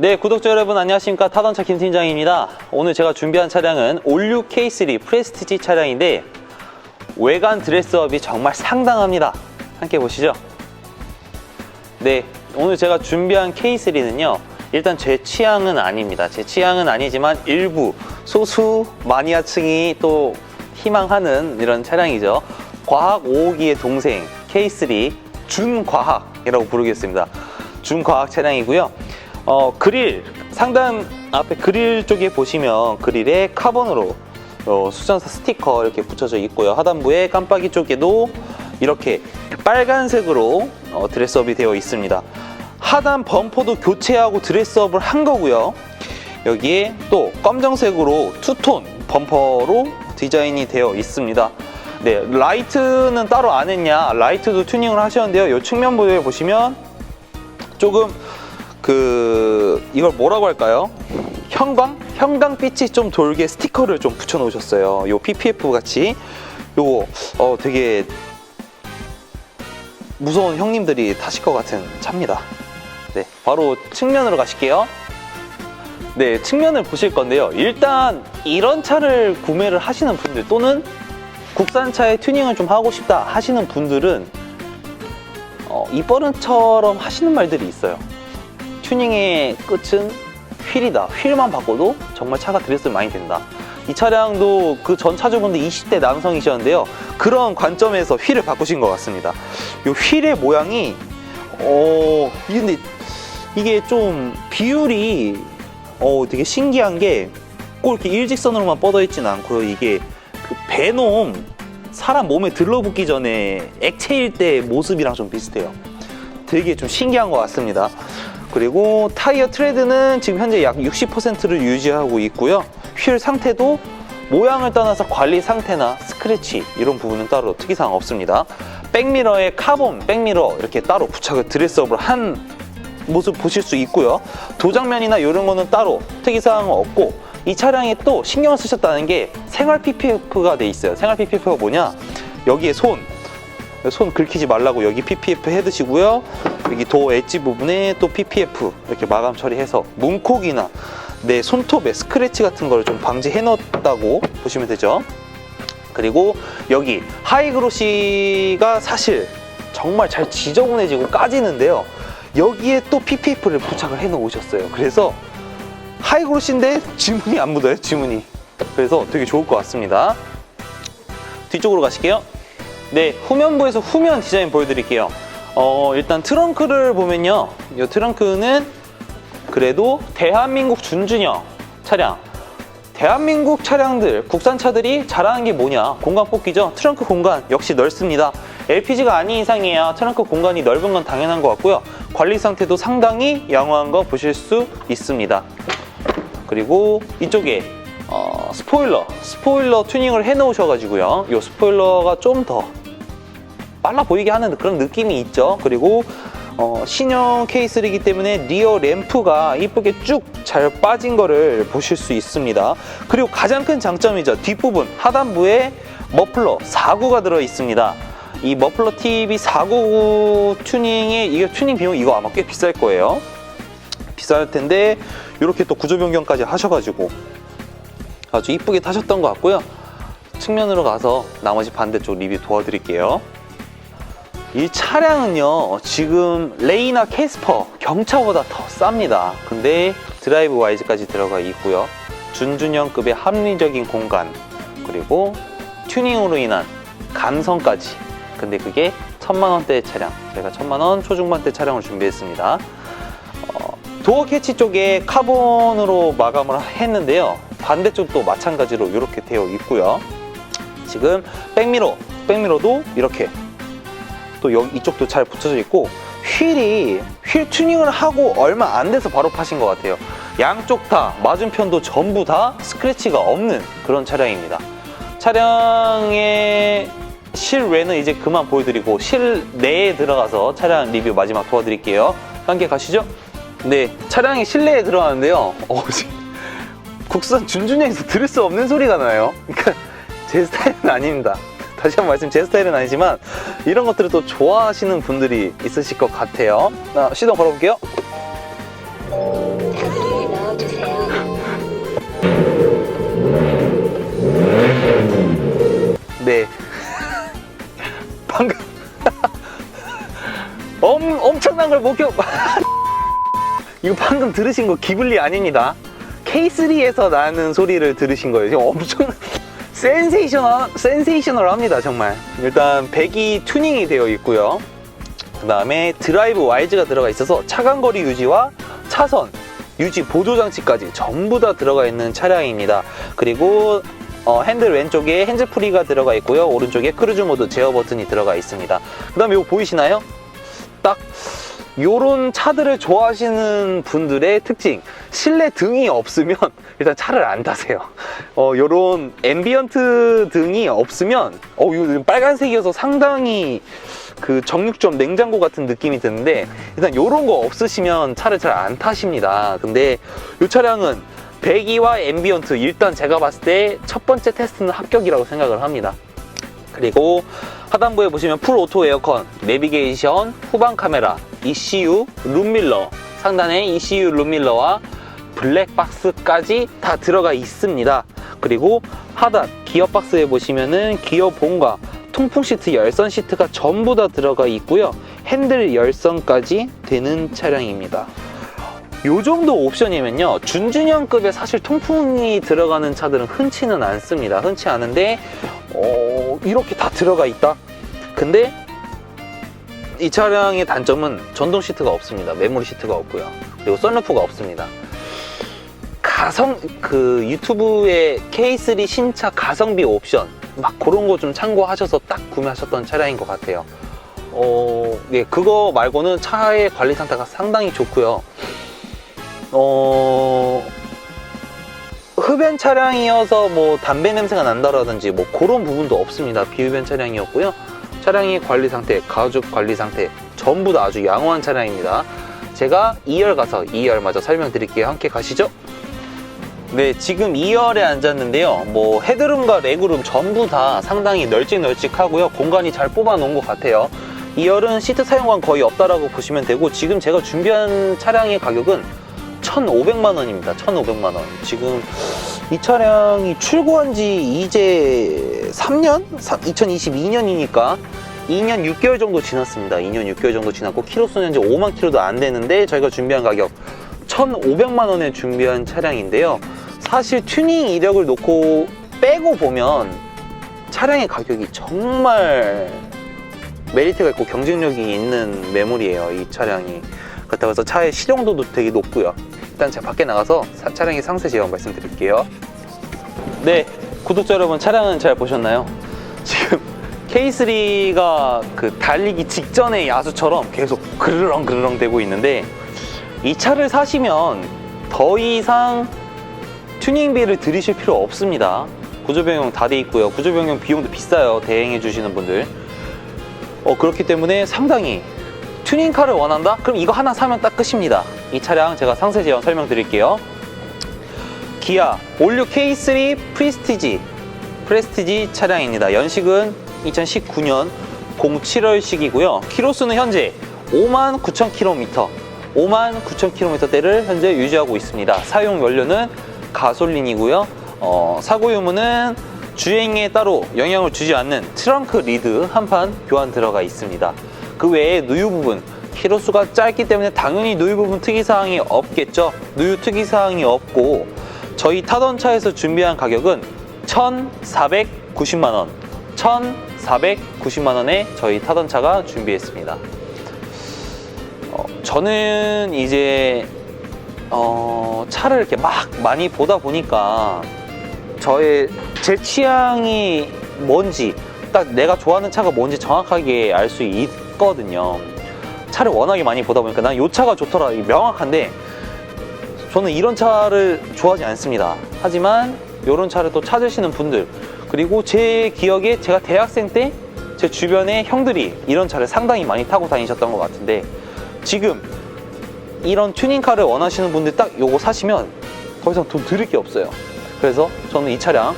네, 구독자 여러분 안녕하십니까. 타던차 김팀장입니다. 오늘 제가 준비한 차량은 올류 K3 프레스티지 차량인데 외관 드레스업이 정말 상당합니다. 함께 보시죠. 네, 오늘 제가 준비한 K3는요. 일단 제 취향은 아닙니다. 제 취향은 아니지만 일부 소수 마니아층이 또 희망하는 이런 차량이죠. 과학 5호기의 동생 K3 준과학이라고 부르겠습니다. 준과학 차량이고요. 어, 그릴 상단 앞에 그릴 쪽에 보시면 그릴에 카본으로 어, 수전사 스티커 이렇게 붙여져 있고요. 하단부에 깜빡이 쪽에도 이렇게 빨간색으로 어, 드레스업이 되어 있습니다. 하단 범퍼도 교체하고 드레스업을 한 거고요. 여기에 또 검정색으로 투톤 범퍼로 디자인이 되어 있습니다. 네, 라이트는 따로 안 했냐? 라이트도 튜닝을 하셨는데요. 이 측면부에 보시면 조금 그 이걸 뭐라고 할까요? 형광? 형광빛이 좀 돌게 스티커를 좀 붙여 놓으셨어요. 요 PPF 같이 요거 어 되게 무서운 형님들이 타실 것 같은 차입니다. 네, 바로 측면으로 가실게요. 네, 측면을 보실 건데요. 일단 이런 차를 구매를 하시는 분들 또는 국산차의 튜닝을 좀 하고 싶다 하시는 분들은 어, 이 버른처럼 하시는 말들이 있어요. 튜닝의 끝은 휠이다. 휠만 바꿔도 정말 차가 드레스를 많이 된다. 이 차량도 그 전 차주분들 20대 남성이셨는데요. 그런 관점에서 휠을 바꾸신 것 같습니다. 이 휠의 모양이 어 근데 이게 좀 비율이 어 되게 신기한 게 꼭 이렇게 일직선으로만 뻗어 있지는 않고요. 이게 그 베놈 사람 몸에 들러붙기 전에 액체일 때 모습이랑 좀 비슷해요. 되게 좀 신기한 것 같습니다. 그리고 타이어 트레드는 지금 현재 약 60%를 유지하고 있고요. 휠 상태도 모양을 떠나서 관리 상태나 스크래치 이런 부분은 따로 특이사항 없습니다. 백미러에 카본 백미러 이렇게 따로 부착을 드레스업을 한 모습 보실 수 있고요. 도장면이나 이런 거는 따로 특이사항은 없고 이 차량에 또 신경을 쓰셨다는 게 생활 PPF가 돼 있어요. 생활 PPF가 뭐냐? 여기에 손, 손 긁히지 말라고 여기 PPF 해두시고요. 여기 도 엣지 부분에 또 PPF 이렇게 마감 처리해서 문콕이나 내 손톱에 스크래치 같은 걸좀 방지해 놓았다고 보시면 되죠. 그리고 여기 하이그로시가 사실 정말 잘 지저분해지고 까지는데요. 여기에 또 PPF를 부착을 해 놓으셨어요. 그래서 하이그로시인데 지문이 안 묻어요, 지문이. 그래서 되게 좋을 것 같습니다. 뒤쪽으로 가실게요. 네, 후면부에서 후면 디자인 보여드릴게요. 어, 일단 트렁크를 보면요. 이 트렁크는 그래도 대한민국 준준형 차량. 대한민국 차량들, 국산차들이 잘하는 게 뭐냐? 공간 뽑기죠. 트렁크 공간 역시 넓습니다. LPG가 아닌 이상이야 트렁크 공간이 넓은 건 당연한 것 같고요. 관리 상태도 상당히 양호한 거 보실 수 있습니다. 그리고 이쪽에 어, 스포일러, 스포일러 튜닝을 해 놓으셔가지고요. 이 스포일러가 좀더 빨라 보이게 하는 그런 느낌이 있죠. 그리고 어, 신형 K3이기 때문에 리어 램프가 이쁘게 쭉 잘 빠진 거를 보실 수 있습니다. 그리고 가장 큰 장점이죠. 뒷부분 하단부에 머플러 4구가 들어 있습니다. 이 머플러 TV 4구 튜닝에 이게 튜닝 비용 이거 아마 꽤 비쌀 거예요. 비쌀 텐데 이렇게 또 구조 변경까지 하셔가지고 아주 이쁘게 타셨던 것 같고요. 측면으로 가서 나머지 반대쪽 리뷰 도와드릴게요. 이 차량은요 지금 레이나 캐스퍼 경차보다 더 쌉니다. 근데 드라이브 와이즈까지 들어가 있고요. 준준형급의 합리적인 공간 그리고 튜닝으로 인한 감성까지. 근데 그게 천만 원대의 차량. 제가 천만 원 초중반대 차량을 준비했습니다. 어, 도어 캐치 쪽에 카본으로 마감을 했는데요. 반대쪽도 마찬가지로 이렇게 되어 있고요. 지금 백미러 백미러도 이렇게 또 여기 이쪽도 잘 붙여져 있고 휠이 휠 튜닝을 하고 얼마 안 돼서 바로 파신 것 같아요. 양쪽 다 맞은편도 전부 다 스크래치가 없는 그런 차량입니다. 차량의 실외는 이제 그만 보여드리고 실내에 들어가서 차량 리뷰 마지막 도와드릴게요. 함께 가시죠. 네, 차량이 실내에 들어가는데요. 어, 국산 준준형에서 들을 수 없는 소리가 나요. 그러니까 제 스타일은 아닙니다. 다시 한 번 말씀 제 스타일은 아니지만 이런 것들을 또 좋아하시는 분들이 있으실 것 같아요. 아, 시동 걸어볼게요. 네. 방금 엄, 엄청난 걸 목격 이거 방금 들으신 거 기블리 아닙니다. K3에서 나는 소리를 들으신 거예요. 지금 엄청난 센세이셔널 센세이셔널합니다 정말. 일단 배기 튜닝이 되어 있고요. 그 다음에 드라이브 와이즈가 들어가 있어서 차간거리 유지와 차선 유지 보조 장치까지 전부 다 들어가 있는 차량입니다. 그리고 어, 핸들 왼쪽에 핸즈프리가 들어가 있고요. 오른쪽에 크루즈 모드 제어 버튼이 들어가 있습니다. 그 다음에 이거 보이시나요? 딱 요런 차들을 좋아하시는 분들의 특징 실내 등이 없으면 일단 차를 안 타세요. 어 요런 앰비언트 등이 없으면 어 이거 빨간색이어서 상당히 그 정육점 냉장고 같은 느낌이 드는데 일단 요런 거 없으시면 차를 잘 안 타십니다. 근데 이 차량은 배기와 앰비언트 일단 제가 봤을 때 첫 번째 테스트는 합격이라고 생각을 합니다. 그리고 하단부에 보시면 풀 오토 에어컨, 내비게이션, 후방 카메라, ECU, 룸밀러, 상단에 ECU 룸밀러와 블랙박스까지 다 들어가 있습니다. 그리고 하단 기어 박스에 보시면은 기어 본과 통풍 시트, 열선 시트가 전부 다 들어가 있고요. 핸들 열선까지 되는 차량입니다. 요 정도 옵션이면요 준준형급에 사실 통풍이 들어가는 차들은 흔치는 않습니다 흔치 않은데 어, 이렇게 다 들어가 있다 근데 이 차량의 단점은 전동 시트가 없습니다. 메모리 시트가 없고요. 그리고 썬루프가 없습니다. 가성 그 유튜브에 K3 신차 가성비 옵션 막 그런 거 좀 참고하셔서 딱 구매하셨던 차량인 것 같아요. 어, 예, 그거 말고는 차의 관리 상태가 상당히 좋고요. 어, 흡연 차량이어서 뭐 담배 냄새가 난다라든지 뭐 그런 부분도 없습니다. 비흡연 차량이었고요. 차량의 관리 상태, 가죽 관리 상태 전부 다 아주 양호한 차량입니다. 제가 2열 가서 2열 마저 설명드릴게요. 함께 가시죠. 네, 지금 2열에 앉았는데요. 뭐 헤드룸과 레그룸 전부 다 상당히 널찍널찍하고요. 공간이 잘 뽑아 놓은 것 같아요. 2열은 시트 사용감 거의 없다라고 보시면 되고 지금 제가 준비한 차량의 가격은 1,500만 원입니다. 1,500만 원. 지금 이 차량이 출고한 지 이제 3년? 2022년이니까 2년 6개월 정도 지났습니다. 2년 6개월 정도 지났고 키로수는 현재 5만 킬로도 안 되는데 저희가 준비한 가격 1,500만 원에 준비한 차량인데요. 사실 튜닝 이력을 놓고 빼고 보면 차량의 가격이 정말 메리트가 있고 경쟁력이 있는 매물이에요. 이 차량이. 그렇다고 해서 차의 실용도도 되게 높고요. 일단 제가 밖에 나가서 사- 차량의 상세 제형 말씀드릴게요. 네, 구독자 여러분 차량은 잘 보셨나요? 지금 K3가 그 달리기 직전의 야수처럼 계속 그르렁 그르렁 되고 있는데 이 차를 사시면 더 이상 튜닝비를 들이실 필요 없습니다. 구조 변경 다 돼 있고요. 구조 변경 비용도 비싸요. 대행해 주시는 분들. 어, 그렇기 때문에 상당히 튜닝카를 원한다? 그럼 이거 하나 사면 딱 끝입니다. 이 차량 제가 상세 제형 설명드릴게요. 기아 올류 K3 프리스티지 프레스티지 차량입니다. 연식은 2019년 07월식이고요. 키로수는 현재 5만 9천 킬로미터 5만 9천 킬로미터대를 현재 유지하고 있습니다. 사용 연료는 가솔린이고요. 어, 사고 유무는 주행에 따로 영향을 주지 않는 트렁크 리드 한 판 교환 들어가 있습니다. 그 외에 누유 부분 키로수가 짧기 때문에 당연히 누유 부분 특이사항이 없겠죠. 누유 특이사항이 없고 저희 타던 차에서 준비한 가격은 1,490만 원 1,490만 원에 저희 타던 차가 준비했습니다. 어, 저는 이제 어, 차를 이렇게 막 많이 보다 보니까 저의 제 취향이 뭔지 딱 내가 좋아하는 차가 뭔지 정확하게 알 수 있거든요. 차를 워낙에 많이 보다 보니까 난 이 차가 좋더라 이 명확한데 저는 이런 차를 좋아하지 않습니다. 하지만 이런 차를 또 찾으시는 분들 그리고 제 기억에 제가 대학생 때 제 주변에 형들이 이런 차를 상당히 많이 타고 다니셨던 것 같은데 지금 이런 튜닝카를 원하시는 분들 딱 요거 사시면 더 이상 돈 들을 게 없어요. 그래서 저는 이 차량,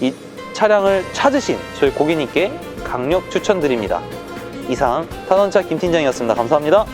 이 차량을 찾으신 저희 고객님께 강력 추천드립니다. 이상 타던차 김 팀장이었습니다. 감사합니다.